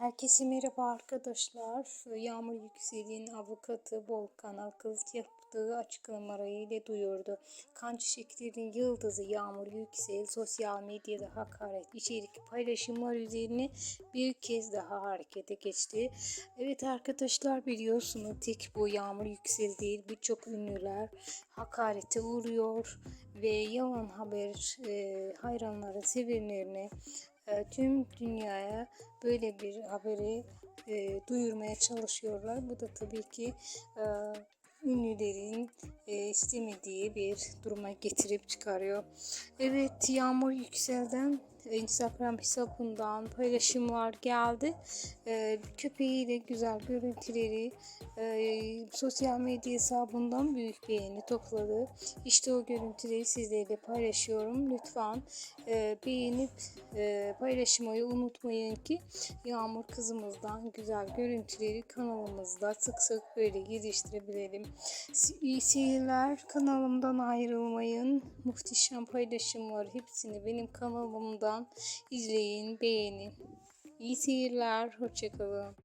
Herkese merhaba arkadaşlar. Yağmur Yüksel'in avukatı Volkan Akız yaptığı açıklamalarıyla duyurdu. Kan Çiçekler'in yıldızı Yağmur Yüksel sosyal medyada hakaret içerik paylaşımlar üzerine bir kez daha harekete geçti. Evet arkadaşlar biliyorsunuz tek bu Yağmur Yüksel değil birçok ünlüler hakarete uğruyor ve yalan haber e, hayranları sevenlerine tüm dünyaya böyle bir haberi e, duyurmaya çalışıyorlar. Bu da tabii ki e, ünlülerin e, istemediği bir duruma getirip çıkarıyor. Evet Yağmur Yüksel'den Instagram hesabından paylaşımlar geldi. E, köpeğiyle güzel görüntüleri e, sosyal medya hesabından büyük beğeni topladı. İşte o görüntüleri sizlerle paylaşıyorum. Lütfen e, beğenip e, paylaşmayı unutmayın ki Yağmur kızımızdan güzel görüntüleri kanalımızda sık sık böyle geliştirebilelim. İyi seyirler. Kanalımdan ayrılmayın. Muhteşem paylaşımlar hepsini benim kanalımdan izleyin, beğenin. İyi seyirler. Hoşçakalın.